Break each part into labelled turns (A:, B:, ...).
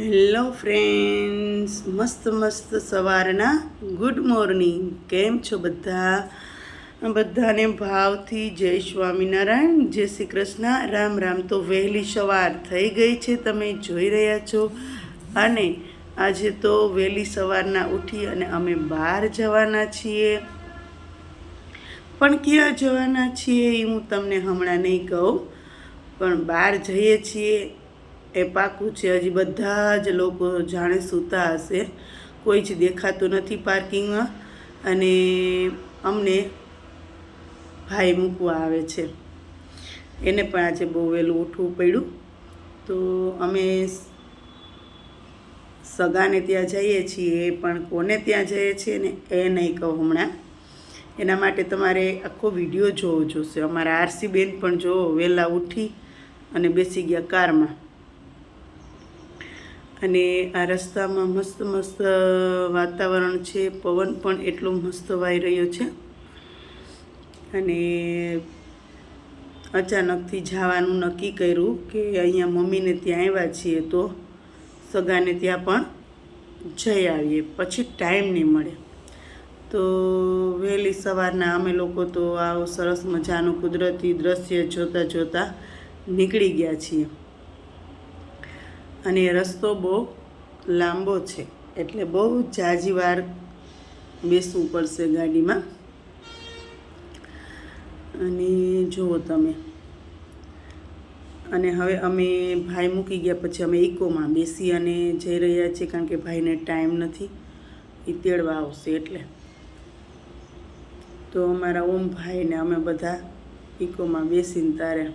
A: Hello friends મસ્ત મસ્ત સવારના ગુડ મોર્નિંગ કેમ છો બધા? બધાને ભાવથી જય સ્વામિનારાયણ. જય શ્રી કૃષ્ણ. રામ રામ. તો વહેલી સવાર થઈ ગઈ છે, તમે જોઈ રહ્યા છો. અને આજે તો વહેલી સવારના ઉઠી અને અમે બહાર જવાના છીએ. પણ ક્યાં જવાના છીએ એ હું તમને હમણાં નહીં કહું. પણ બહાર જઈએ છીએ. એ પાકું છે. હજી બધા જ લોકો જાણે સૂતા હશે. કોઈ જ દેખાતું નથી પાર્કિંગમાં અને અમને ભાઈ મૂકવા આવે છે. એને પણ આજે બહુ વહેલું ઉઠવું પડ્યું. તો અમે સગાને ત્યાં જઈએ છીએ. પણ કોને ત્યાં જઈએ છીએ ને એ નહીં કહું હમણાં. એના માટે તમારે આખો વીડિયો જોવો જોશે. અમારા આરસી બેન પણ જો વહેલા ઉઠી અને બેસી ગયા કારમાં. અને આ રસ્તામાં મસ્ત મસ્ત વાતાવરણ છે. પવન પણ એટલો મસ્ત વાઈ રહ્યો છે. અને અચાનકથી જવાનું નક્કી કર્યું કે અહીંયા મમ્મીને ત્યાં આવ્યા છીએ તો સગાને ત્યાં પણ જઈ આવીએ. પછી ટાઈમ નહીં મળે. તો વહેલી સવારના અમે લોકો તો આવો સરસ મજાનું કુદરતી દ્રશ્ય જોતાં જોતાં નીકળી ગયા છીએ. અને રસ્તો બહુ લાંબો છે. એટલે બહુ જાજી વાર બેસવું પડશે ગાડીમાં. અને જુઓ તમે. અને હવે અમે ભાઈ મૂકી ગયા પછી અમે ઇકોમાં બેસી અને જઈ રહ્યા છીએ કારણ કે ભાઈને ટાઈમ નથી. એ તેડવા આવશે એટલે. તો અમારા ઓમ ભાઈને અમે બધા ઇકોમાં બેસીને તારે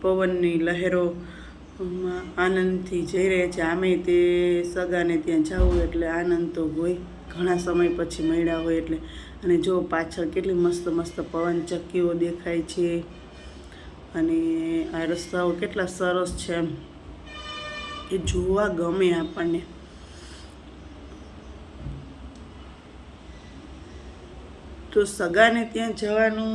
A: પવનની લહેરો આનંદથી જઈ રહ્યા છે. આમે તે સગાને ત્યાં જવું એટલે આનંદ તો હોય. ઘણા સમય પછી મળ્યા હોય એટલે. અને જો પાછળ કેટલી મસ્ત મસ્ત પવન ચક્કીઓ દેખાય છે. અને આ રસ્તાઓ કેટલા સરસ છે એમ. એ જોવા ગમે આપણને. તો સગાને ત્યાં જવાનું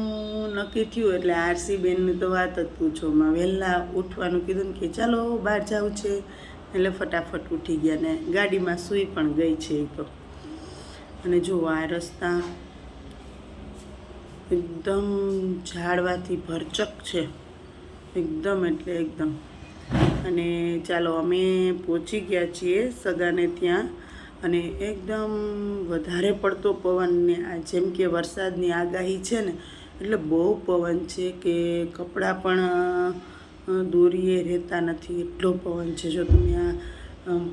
A: નક્કી થયું એટલે આરસી બેનને તો વાત જ પૂછોમાં વહેલા ઉઠવાનું કીધું ને કે ચાલો બહાર જવું છે. એટલે ફટાફટ ઉઠી ગયા ને ગાડીમાં સૂઈ પણ ગઈ છે એ તો. અને જો આ રસ્તા એકદમ ઝાડવાથી ભરચક છે. એકદમ એટલે એકદમ. અને ચાલો અમે પહોંચી ગયા છીએ સગાને ત્યાં. અને એકદમ વધારે પડતો પવન ને આ જેમ કે વરસાદની આગાહી છે ને, એટલે બહુ પવન છે કે કપડાં પણ દોરીએ રહેતા નથી. એટલો પવન છે. જો તમે આ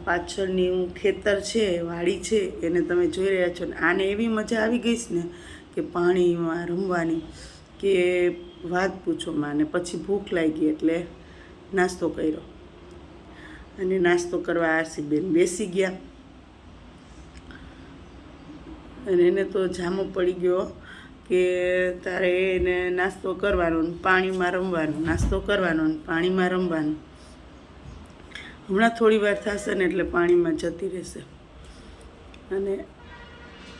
A: પાછળની ખેતર છે, વાડી છે, એને તમે જોઈ રહ્યા છો ને, આને એવી મજા આવી ગઈ છે ને કે પાણીમાં રમવાની કે વાત પૂછો માને. પછી ભૂખ લાગી એટલે નાસ્તો કર્યો. અને નાસ્તો કરવા આરસી બેન બેસી ગયા. અને એને તો જામો પડી ગયો કે તારે એને નાસ્તો કરવાનો ને પાણીમાં રમવાનું, નાસ્તો કરવાનો ને પાણીમાં રમવાનું. હમણાં થોડી વાર થશે ને એટલે પાણીમાં જતી રહેશે. અને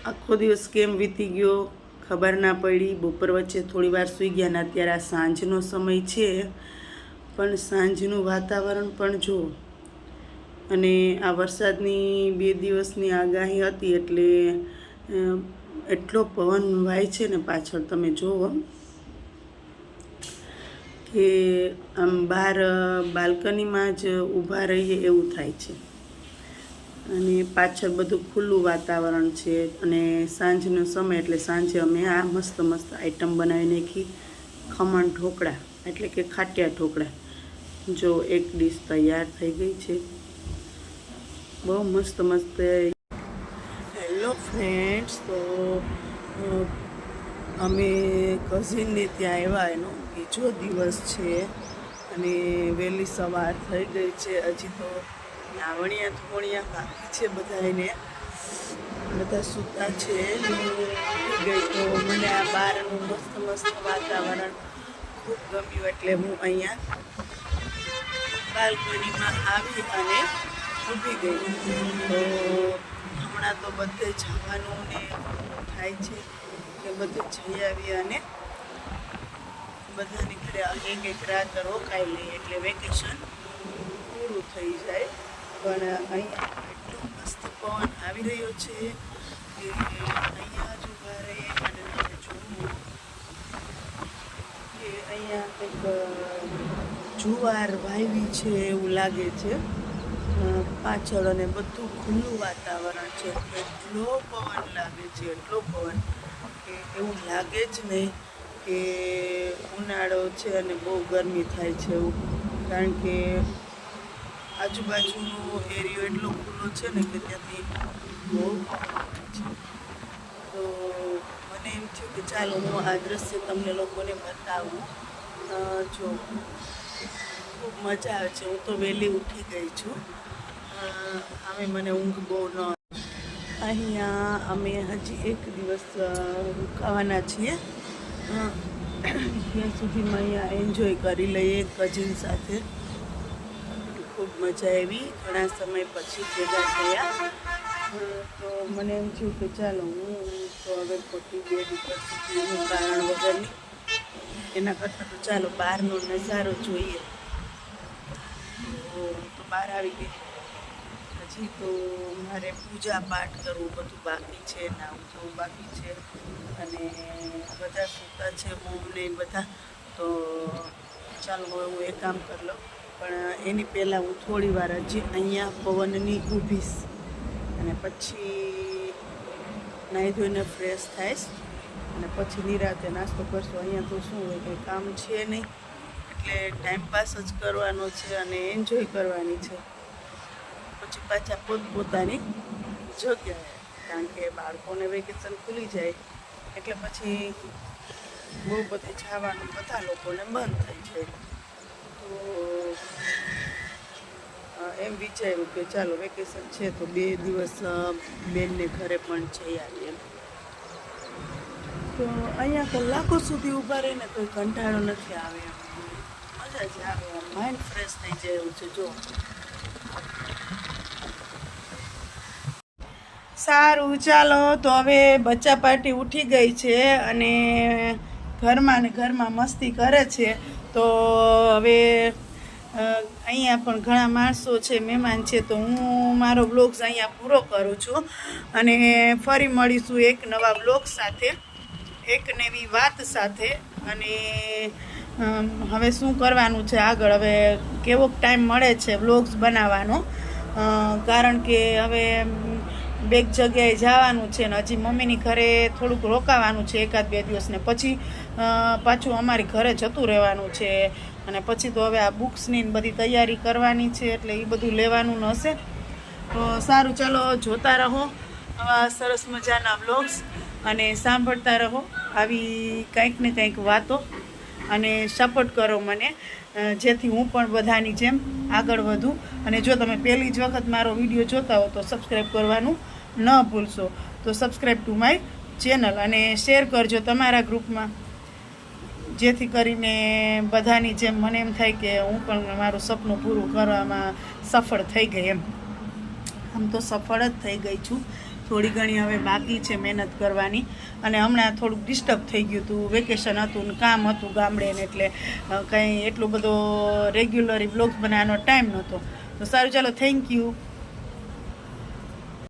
A: આખો દિવસ કેમ વીતી ગયો ખબર ના પડી. બપોર વચ્ચે થોડી વાર સૂઈ ગયા ને અત્યારે આ સાંજનો સમય છે. પણ સાંજનું વાતાવરણ પણ જુઓ. અને આ વરસાદની બે દિવસની આગાહી હતી એટલે એટલો પવન વાય છે ને પાછળ, તમે જુઓ. કે આમ બહાર બાલ્કનીમાં જ ઊભા રહીએ એવું થાય છે. અને પાછળ બધું ખુલ્લું વાતાવરણ છે અને સાંજનો સમય, એટલે સાંજે અમે આ મસ્ત મસ્ત આઈટમ બનાવી નાખી. ખમણ ઢોકળા, એટલે કે ખાટિયા ઢોકળા. જો એક ડીશ તૈયાર થઈ ગઈ છે. બહુ મસ્ત મસ્ત ફ્રેન્ડ્સ તો અમે કઝિનને ત્યાં આવ્યા એનો બીજો દિવસ છે. અને વહેલી સવાર થઈ ગઈ છે. હજી તો નાવણિયા ધોણિયા બાકી છે બધાને બધા સૂતા છે. ગઈ તો મને આ બહારનું મસ્ત મસ્ત વાતાવરણ ખૂબ ગમ્યું એટલે હું અહીંયા બાલ્કનીમાં આવી અને ઊભી ગઈ. તો હમણાં તો બધે જવાનું ને થાય છે કે બધે જઈ આવી અને બધાની ઘરે એક એક રાત રોકાઈ લઈએ એટલે વેકેશન પૂરું થઈ જાય. પણ અહીંયા એટલો મસ્ત પવન આવી રહ્યો છે કે અહીંયા જ ઊભા રહીએ અને તમે જોવું કે અહીંયા કંઈક જુવાર વાવી છે એવું લાગે છે. પાછળ અને બધું ખુલ્લું વાતાવરણ છે. એટલો પવન લાગે છે, એટલો પવન કે એવું લાગે જ નહીં કે ઉનાળો છે અને બહુ ગરમી થાય છે એવું. કારણ કે આજુબાજુનો એરિયો એટલો ખુલ્લો છે ને કે ત્યાંથી બહુ છે. તો મને એમ થયું કે ચાલો હું આ દ્રશ્ય તમને લોકોને બતાવું. જો ખૂબ મજા આવે છે. હું તો વહેલી ઉઠી ગઈ છું. હવે મને ઊંઘ બહુ ન અહીંયા અમે હજી એક દિવસ રોકાવાના છીએ. ત્યાં સુધીમાં અહીંયા એન્જોય કરી લઈએ કઝિન સાથે. ખૂબ મજા આવી. ઘણા સમય પછી ભેગા થયા. તો મને એમ થયું કે ચાલો, હું તો હવે ખોટી બે ઉપર કારણ વગરની. એના કરતાં તો ચાલો, બહારનો નજારો જોઈએ. તો તો બહાર આવી ગઈ. હજી તો મારે પૂજા પાઠ કરવું બધું બાકી છે નાવું થવું બાકી છે. અને બધા સૂતા છે મોમને બધા. તો ચાલો હું એ કામ કરી લઉં. પણ એની પહેલાં હું થોડી વાર હજી અહીંયા પવનની ઊભીશ. અને પછી નાહી ધોઈને ફ્રેશ થઈશ. અને પછી નિરાતે નાસ્તો કરશું. અહીંયા તો શું હોય, કંઈ કામ છે નહીં. એટલે ટાઈમ પાસ જ કરવાનો છે અને એન્જોય કરવાની છે. પછી પાછા પોતપોતાની જગ્યાએ, કારણ કે બાળકોને વેકેશન ખુલી જાય, એટલે પછી બહુ બધે જવાનું બધા લોકોને બંધ થઈ જાય. તો એમ વિચાર્યું કે ચાલો વેકેશન છે તો બે દિવસ બેનને ઘરે પણ જઈ આવીએ. તો અહીંયા કલાકો સુધી ઊભા રહીને કોઈ કંટાળો નથી આવે. એમ મજા જ આવે એમ માઇન્ડ ફ્રેશ થઈ સારું, ચાલો તો હવે બચ્ચા પાર્ટી ઉઠી ગઈ છે અને ઘરમાં ને ઘરમાં મસ્તી કરે છે. તો હવે અહીંયા પણ ઘણા માણસો છે, મહેમાન છે, તો હું મારો બ્લોગ્સ અહીંયા પૂરો કરું છું. અને ફરી મળીશું એક નવા બ્લોગ સાથે, એક નવી વાત સાથે. અને હવે શું કરવાનું છે આગળ? હવે કેવો ટાઈમ મળે છે વ્લોગ્સ બનાવવાનો? કારણ કે હવે બે જગ્યાએ જવાનું છે ને હજી મમ્મીની ઘરે થોડુંક રોકાવાનું છે એકાદ બે દિવસને પછી પાછું અમારી ઘરે જતું રહેવાનું છે. અને પછી તો હવે આ બુક્સની બધી તૈયારી કરવાની છે એટલે એ બધું લેવાનું હશે. તો સારું, ચાલો જોતા રહો. આવા સરસ મજાના વ્લોગ્સ અને સાંભળતા રહો. આવી કંઈક ને કંઈક વાતો. અને સપોર્ટ કરો મને. જેથી હું પણ બધાની જેમ આગળ વધું. અને જો તમે પહેલી જ વખત મારો વીડિયો જોતા હો તો સબસ્ક્રાઈબ કરવાનું ન ભૂલશો. તો સબસ્ક્રાઈબ ટુ માય ચેનલ અને શેર કરજો તમારા ગ્રુપમાં. જેથી કરીને બધાની જેમ મને એમ થાય કે હું પણ મારું સપનું પૂરું કરવામાં સફળ થઈ ગઈ એમ. આમ તો સફળ જ થઈ ગઈ છું. થોડી ઘણી હવે બાકી છે મહેનત કરવાની. અને હમણાં થોડુંક ડિસ્ટર્બ થઈ ગયું હતું વેકેશન હતું ને કામ હતું ગામડે ને એટલે કંઈ એટલું બધો રેગ્યુલરી બ્લોગ્સ બનાવવાનો ટાઈમ નહોતો. તો સારું, ચાલો થેન્ક યુ